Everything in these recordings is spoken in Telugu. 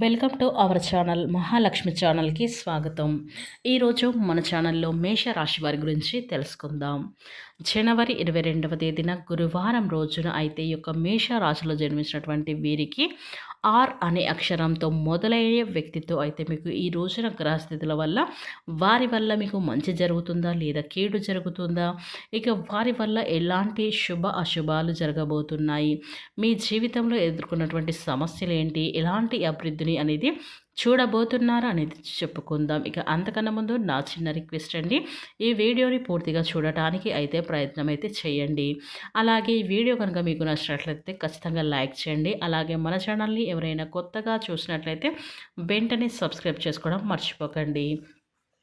Welcome to our channel Mahalakshmi ఛానల్కి స్వాగతం. ఈరోజు మన ఛానల్లో మేష రాశి వారి గురించి తెలుసుకుందాం. జనవరి ఇరవై రెండవ తేదీన గురువారం రోజున అయితే ఈ యొక్క మేష రాశిలో జన్మించినటువంటి వీరికి ఆర్ అనే అక్షరంతో మొదలయ్యే వ్యక్తితో అయితే మీకు ఈ రోజున గ్రహస్థితుల వల్ల వారి వల్ల మీకు మంచి జరుగుతుందా? లేదా కీడు జరుగుతుందా? ఇక వారి వల్ల ఎలాంటి శుభ అశుభాలు జరగబోతున్నాయి? మీ జీవితంలో ఎదుర్కొన్నటువంటి సమస్యలు ఏంటి? ఎలాంటి అభివృద్ధిని అనేది చూడబోతున్నారా అనేది చెప్పుకుందాం. ఇక అంతకన్నా ముందు నా చిన్న రిక్వెస్ట్ అండి. ఈ వీడియోని పూర్తిగా చూడటానికి అయితే ప్రయత్నం అయితే చేయండి. అలాగే ఈ వీడియో కనుక మీకు నచ్చినట్లయితే ఖచ్చితంగా లైక్ చేయండి. అలాగే మన ఛానల్ని ఎవరైనా కొత్తగా చూసినట్లయితే వెంటనే సబ్స్క్రైబ్ చేసుకోవడం మర్చిపోకండి.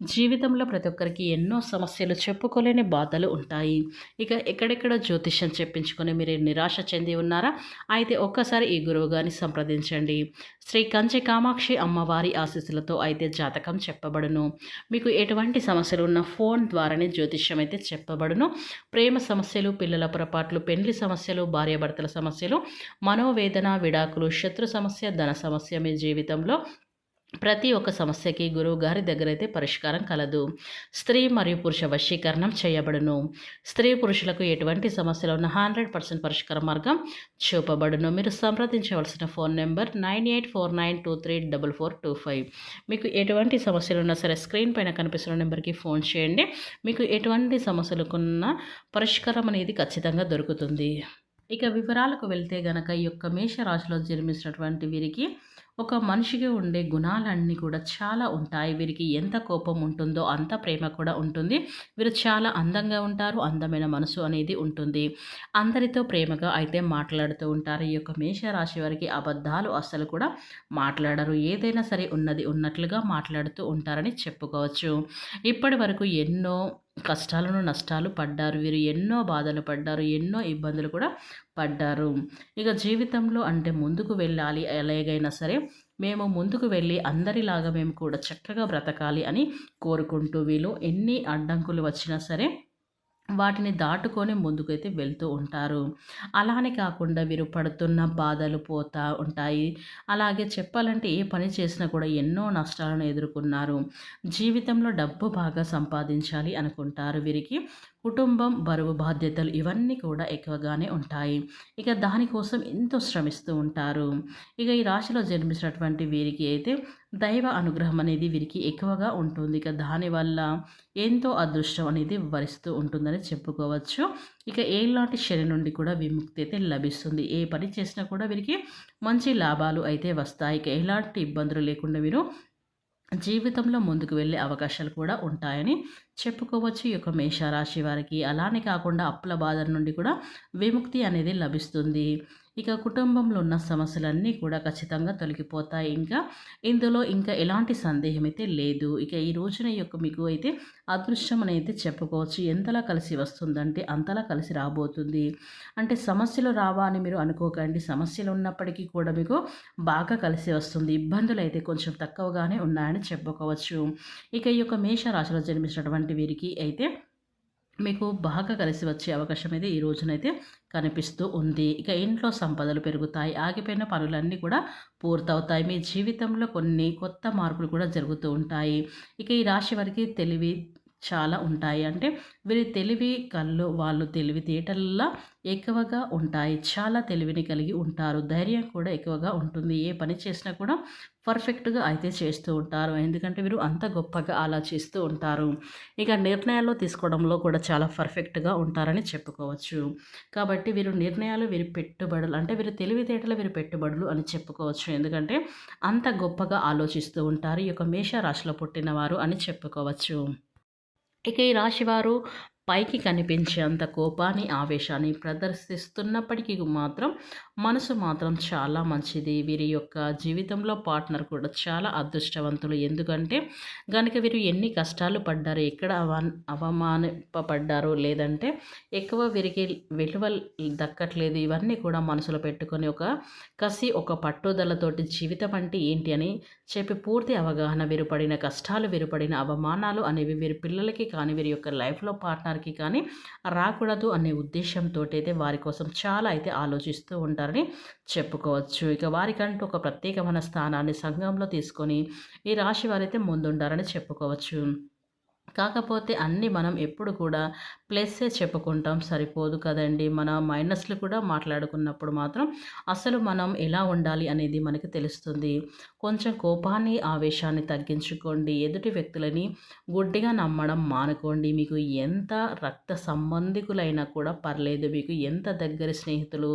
జీవితంలో ప్రతి ఒక్కరికి ఎన్నో సమస్యలు చెప్పుకోలేని బాధలు ఉంటాయి. ఇక ఎక్కడెక్కడ జ్యోతిష్యం చెప్పించుకొని మీరు నిరాశ చెంది ఉన్నారా? అయితే ఒక్కసారి ఈ గురువు గారిని సంప్రదించండి. శ్రీ కంచె కామాక్షి అమ్మవారి ఆశీస్సులతో అయితే జాతకం చెప్పబడును. మీకు ఎటువంటి సమస్యలు ఉన్న ఫోన్ ద్వారానే జ్యోతిష్యం అయితే చెప్పబడును. ప్రేమ సమస్యలు పిల్లల పొరపాట్లు పెండ్లి సమస్యలు భార్యాభర్తల సమస్యలు మనోవేదన విడాకులు శత్రు సమస్య ధన సమస్య మీ జీవితంలో ప్రతి ఒక్క సమస్యకి గురువు గారి దగ్గర అయితే పరిష్కారం కలదు. స్త్రీ మరియు పురుష వశీకరణం చేయబడును. స్త్రీ పురుషులకు ఎటువంటి సమస్యలు ఉన్న హండ్రెడ్ పర్సెంట్ పరిష్కార మార్గం చూపబడును. మీరు సంప్రదించవలసిన phone number nine eight four nine two three double four two five. మీకు ఎటువంటి సమస్యలు ఉన్నా సరే స్క్రీన్ పైన కనిపిస్తున్న నెంబర్కి ఫోన్ చేయండి. మీకు ఎటువంటి సమస్యలకున్న పరిష్కారం అనేది ఖచ్చితంగా దొరుకుతుంది. ఇక వివరాలకు వెళ్తే గనక ఈ యొక్క మేషరాశిలో జన్మించినటువంటి వీరికి ఒక మనిషికి ఉండే గుణాలన్నీ కూడా చాలా ఉంటాయి. వీరికి ఎంత కోపం ఉంటుందో అంత ప్రేమ కూడా ఉంటుంది. వీరు చాలా అందంగా ఉంటారు. అందమైన మనసు అనేది ఉంటుంది. అందరితో ప్రేమగా అయితే మాట్లాడుతూ ఉంటారు. ఈ యొక్క మేషరాశి వారికి అబద్ధాలు అస్సలు కూడా మాట్లాడరు. ఏదైనా సరే ఉన్నది ఉన్నట్లుగా మాట్లాడుతూ ఉంటారని చెప్పుకోవచ్చు. ఇప్పటి వరకు ఎన్నో కష్టాలను నష్టాలు పడ్డారు. వీరు ఎన్నో బాధలు పడ్డారు. ఎన్నో ఇబ్బందులు కూడా పడ్డారు. ఇక జీవితంలో అంటే ముందుకు వెళ్ళాలి ఎలాగైనా సరే మేము ముందుకు వెళ్ళి అందరిలాగా మేము కూడా చక్కగా బ్రతకాలి అని కోరుకుంటూ వీళ్ళు ఎన్ని అడ్డంకులు వచ్చినా సరే వాటిని దాటుకొని ముందుకైతే వెళ్తూ ఉంటారు. అలానే కాకుండా వీరు పడుతున్న బాధలు పోతా ఉంటాయి. అలాగే చెప్పాలంటే ఏ పని చేసినా కూడా ఎన్నో నష్టాలను ఎదుర్కొన్నారు. జీవితంలో డబ్బు బాగా సంపాదించాలి అనుకుంటారు వీరికి. కుటుంబం బరువు బాధ్యతలు ఇవన్నీ కూడా ఎక్కువగానే ఉంటాయి. ఇక దానికోసం ఎంతో శ్రమిస్తూ ఉంటారు. ఇక ఈ రాశిలో జన్మించినటువంటి వీరికి అయితే దైవ అనుగ్రహం అనేది వీరికి ఎక్కువగా ఉంటుంది. ఇక దానివల్ల ఎంతో అదృష్టం అనేది వరిస్తూ ఉంటుందని చెప్పుకోవచ్చు. ఇక ఏలాంటి శని నుండి కూడా విముక్తి అయితే లభిస్తుంది. ఏ పని చేసినా కూడా వీరికి మంచి లాభాలు అయితే వస్తాయి. ఇక ఎలాంటి ఇబ్బందులు లేకుండా వీరు జీవితంలో ముందుకు వెళ్ళే అవకాశాలు కూడా ఉంటాయని చెప్పుకోవచ్చు. ఈ యొక్క మేషరాశి వారికి అలానే కాకుండా అప్పుల బాధల నుండి కూడా విముక్తి అనేది లభిస్తుంది. ఇక కుటుంబంలో ఉన్న సమస్యలన్నీ కూడా ఖచ్చితంగా తొలగిపోతాయి. ఇంకా ఇందులో ఇంకా ఎలాంటి సందేహం అయితే లేదు. ఇక ఈ రోజున యొక్క మీకు అయితే అదృష్టం అనేది చెప్పుకోవచ్చు. ఎంతలా కలిసి వస్తుందంటే అంతలా కలిసి రాబోతుంది. అంటే సమస్యలు రావా అని మీరు అనుకోకండి. సమస్యలు ఉన్నప్పటికీ కూడా మీకు బాగా కలిసి వస్తుంది. ఇబ్బందులు అయితే కొంచెం తక్కువగానే ఉన్నాయని చెప్పుకోవచ్చు. ఇక ఈ యొక్క మేష రాశిలో జన్మించినటువంటి వీరికి అయితే మీకు బాగా కలిసి వచ్చే అవకాశం అయితే ఈ రోజునైతే కనిపిస్తూ ఉంది. ఇక ఇంట్లో సంపదలు పెరుగుతాయి. ఆగిపోయిన పనులన్నీ కూడా పూర్తవుతాయి. మీ జీవితంలో కొన్ని కొత్త మార్పులు కూడా జరుగుతూ ఉంటాయి. ఇక ఈ రాశి వారికి తెలివి చాలా ఉంటాయి. అంటే వీరి తెలివి కళ్ళు వాళ్ళు తెలివితేటల్లో ఎక్కువగా ఉంటాయి. చాలా తెలివిని కలిగి ఉంటారు. ధైర్యం కూడా ఎక్కువగా ఉంటుంది. ఏ పని చేసినా కూడా పర్ఫెక్ట్గా అయితే చేస్తూ ఉంటారు. ఎందుకంటే వీరు అంత గొప్పగా ఆలోచిస్తూ ఉంటారు. ఇక నిర్ణయాలు తీసుకోవడంలో కూడా చాలా పర్ఫెక్ట్గా ఉంటారని చెప్పుకోవచ్చు. కాబట్టి వీరు నిర్ణయాలు వీరి పెట్టుబడులు అంటే వీరి తెలివితేటలు వీరి పెట్టుబడులు అని చెప్పుకోవచ్చు. ఎందుకంటే అంత గొప్పగా ఆలోచిస్తూ ఉంటారు. ఈ యొక్క మేషరాశిలో పుట్టినవారు అని చెప్పుకోవచ్చు. ఇక ఈ రాశివారు పైకి కనిపించేంత కోపాన్ని ఆవేశాన్ని ప్రదర్శిస్తున్నప్పటికీ మాత్రం మనసు మాత్రం చాలా మంచిది. వీరి యొక్క జీవితంలో పార్ట్నర్ కూడా చాలా అదృష్టవంతులు. ఎందుకంటే కనుక వీరు ఎన్ని కష్టాలు పడ్డారు ఎక్కడ అవ అవమానింపబడ్డారు లేదంటే ఎక్కువ వీరికి విలువ దక్కట్లేదు ఇవన్నీ కూడా మనసులో పెట్టుకొని ఒక కసి ఒక పట్టుదలతోటి జీవితం అంటే ఏంటి అని చెప్పి పూర్తి అవగాహన వీరు పడిన కష్టాలు వీరు పడిన అవమానాలు అనేవి వీరి పిల్లలకి కానీ వీరి యొక్క లైఫ్లో పార్ట్నర్ వారికి కానీ రాకూడదు అనే ఉద్దేశంతో అయితే వారి కోసం చాలా అయితే ఆలోచిస్తూ ఉంటారని చెప్పుకోవచ్చు. ఇక వారికంటూ ఒక ప్రత్యేకమైన స్థానాన్ని సంఘంలో తీసుకొని ఈ రాశి వారైతే ముందుండారని చెప్పుకోవచ్చు. కాకపోతే అన్నీ మనం ఎప్పుడు కూడా ప్లస్సే చెప్పుకుంటాం. సరిపోదు కదండి. మన మైనస్లు కూడా మాట్లాడుకున్నప్పుడు మాత్రం అసలు మనం ఎలా ఉండాలి అనేది మనకి తెలుస్తుంది. కొంచెం కోపాన్ని ఆవేశాన్ని తగ్గించుకోండి. ఎదుటి వ్యక్తులని గుడ్డిగా నమ్మడం మానుకోండి. మీకు ఎంత రక్త సంబంధికులైనా కూడా పర్లేదు. మీకు ఎంత దగ్గర స్నేహితులు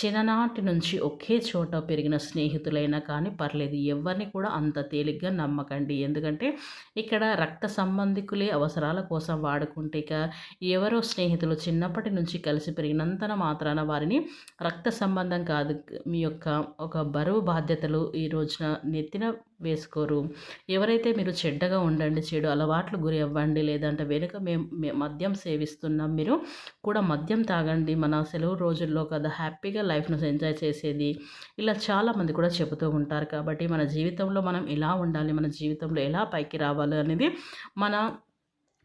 చిన్ననాటి నుంచి ఒకే చోట పెరిగిన స్నేహితులైనా కానీ పర్లేదు. ఎవరిని కూడా అంత తేలిగ్గా నమ్మకండి. ఎందుకంటే ఇక్కడ రక్త సంబంధి సంబంధికులే అవసరాల కోసం వాడుకుంటే ఇక ఎవరో స్నేహితులు చిన్నప్పటి నుంచి కలిసి పెరిగినంతన మాత్రాన వారిని రక్త సంబంధం కాదు మీ యొక్క ఒక బరువు బాధ్యతలు ఈ రోజున నెత్తిన వేసుకోరు. ఎవరైతే మీరు చెడ్డగా ఉండండి చెడు అలవాట్లు గురి అవ్వండి లేదంటే వెనుక మేము మద్యం సేవిస్తున్నాం మీరు కూడా మద్యం తాగండి. మన సెలవు రోజుల్లో కదా హ్యాపీగా లైఫ్ను ఎంజాయ్ చేసేది. ఇలా చాలామంది కూడా చెబుతూ ఉంటారు కాబట్టి మన జీవితంలో మనం ఎలా ఉండాలి మన జీవితంలో ఎలా పైకి రావాలి అనేది మన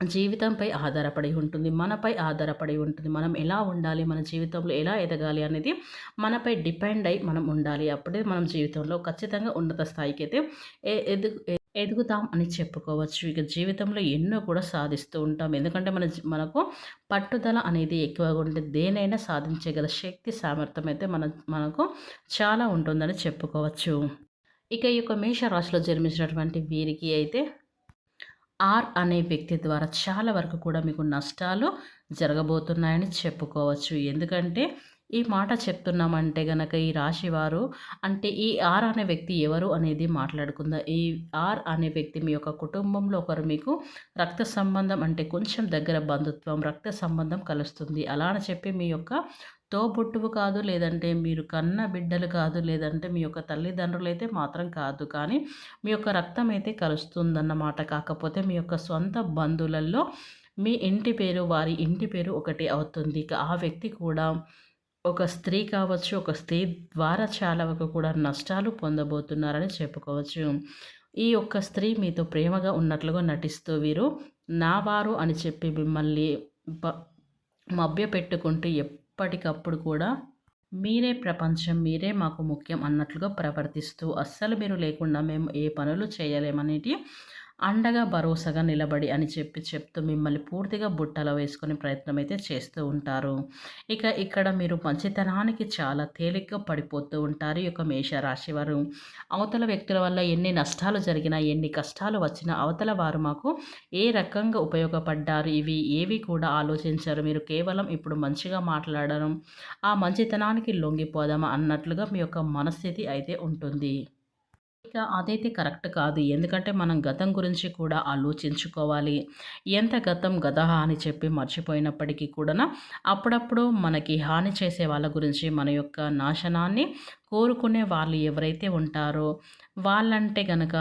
జీవితంపై ఆధారపడి ఉంటుంది మనపై ఆధారపడి ఉంటుంది. మనం ఎలా ఉండాలి మన జీవితంలో ఎలా ఎదగాలి అనేది మనపై డిపెండ్ అయి మనం ఉండాలి. అప్పుడే మనం జీవితంలో ఖచ్చితంగా ఉన్నత స్థాయికి అయితే ఎదుగు ఎదుగుతాం అని చెప్పుకోవచ్చు. ఇక జీవితంలో ఎన్నో కూడా సాధిస్తూ ఉంటాం. ఎందుకంటే మన మనకు పట్టుదల అనేది ఎక్కువగా ఉంటే దేనైనా సాధించగల శక్తి సామర్థ్యం అయితే మన మనకు చాలా ఉంటుందని చెప్పుకోవచ్చు. ఇక ఈ యొక్క మేషరాశిలో జన్మించినటువంటి వీరికి అయితే ఆర్ అనే వ్యక్తి ద్వారా చాలా వరకు కూడా మీకు నష్టాలు జరగబోతున్నాయని చెప్పుకోవచ్చు. ఎందుకంటే ఈ మాట చెప్తున్నామంటే గనక ఈ రాశి వారు అంటే ఈ ఆర్ అనే వ్యక్తి ఎవరు అనేది మాట్లాడుకుందాం. ఈ ఆర్ అనే వ్యక్తి మీ యొక్క కుటుంబంలో ఒకరు మీకు రక్త సంబంధం అంటే కొంచెం దగ్గర బంధుత్వం రక్త సంబంధం కలుస్తుంది. అలా అని చెప్పి మీ యొక్క తోబుట్టువు కాదు లేదంటే మీరు కన్న బిడ్డలు కాదు లేదంటే మీ యొక్క తల్లిదండ్రులు అయితే మాత్రం కాదు. కానీ మీ యొక్క రక్తం అయితే కలుస్తుందన్నమాట. కాకపోతే మీ యొక్క సొంత బంధువులలో మీ ఇంటి పేరు వారి ఇంటి పేరు ఒకటి అవుతుంది. ఇక ఆ వ్యక్తి కూడా ఒక స్త్రీ కావచ్చు ఒక స్త్రీ ద్వారా చాలా వరకు కూడా నష్టాలు పొందబోతున్నారని చెప్పుకోవచ్చు. ఈ యొక్క స్త్రీ మీతో ప్రేమగా ఉన్నట్లుగా నటిస్తూ వీరు నా వారు అని చెప్పి మిమ్మల్ని మభ్య పెట్టుకుంటూ ఎప్పటికప్పుడు కూడా మీరే ప్రపంచం మీరే మాకు ముఖ్యం అన్నట్లుగా ప్రవర్తిస్తూ అస్సలు మీరు లేకుండా మేము ఏ పనులు చేయలేమనేటి అండగా భరోసాగా నిలబడి అని చెప్పి చెప్తూ మిమ్మల్ని పూర్తిగా బుట్టలో వేసుకునే ప్రయత్నం అయితే చేస్తూ ఉంటారు. ఇక ఇక్కడ మీరు మంచితనానికి చాలా తేలిగ్గా పడిపోతూ ఉంటారు ఈ యొక్క మేషరాశి వారు. అవతల వ్యక్తుల వల్ల ఎన్ని నష్టాలు జరిగినా ఎన్ని కష్టాలు వచ్చినా అవతల వారు మాకు ఏ రకంగా ఉపయోగపడ్డారు ఇవి ఏవి కూడా ఆలోచించారు. మీరు కేవలం ఇప్పుడు మంచిగా మాట్లాడడం ఆ మంచితనానికి లొంగిపోదామా అన్నట్లుగా మీ యొక్క మనస్థితి అయితే ఉంటుంది. ఇక అదైతే కరెక్ట్ కాదు. ఎందుకంటే మనం గతం గురించి కూడా ఆలోచించుకోవాలి. ఎంత గతం గత అని చెప్పి మర్చిపోయినప్పటికీ కూడా అప్పుడప్పుడు మనకి హాని చేసే వాళ్ళ గురించి మన యొక్క నాశనాన్ని కోరుకునే వాళ్ళు ఎవరైతే ఉంటారో వాళ్ళంటే కనుక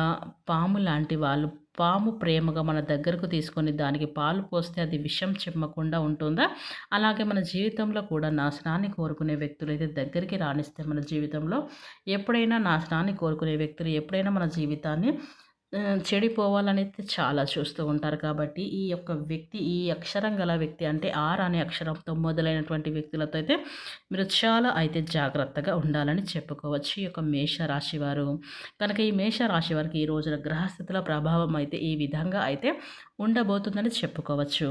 పాము లాంటి వాళ్ళు పాము ప్రేమగా మన దగ్గరకు తీసుకొని దానికి పాలు పోస్తే అది విషం చెమ్మకుండా ఉంటుందా? అలాగే మన జీవితంలో కూడా నాశనాన్ని కోరుకునే వ్యక్తులు అయితే దగ్గరికి రాణిస్తే మన జీవితంలో ఎప్పుడైనా నాశనాన్ని కోరుకునే వ్యక్తులు ఎప్పుడైనా మన జీవితాన్ని చెడిపోవాలనేది చాలా చూస్తూ ఉంటారు కాబట్టి ఈ యొక్క వ్యక్తి ఈ అక్షరం గల వ్యక్తి అంటే ఆర్ అనే అక్షరంతో మొదలైనటువంటి వ్యక్తులతో అయితే మీరు చాలా అయితే జాగ్రత్తగా ఉండాలని చెప్పుకోవచ్చు. ఈ యొక్క మేషరాశి వారు కనుక ఈ మేషరాశి వారికి ఈ రోజున గ్రహస్థితుల ప్రభావం అయితే ఈ విధంగా అయితే ఉండబోతుందని చెప్పుకోవచ్చు.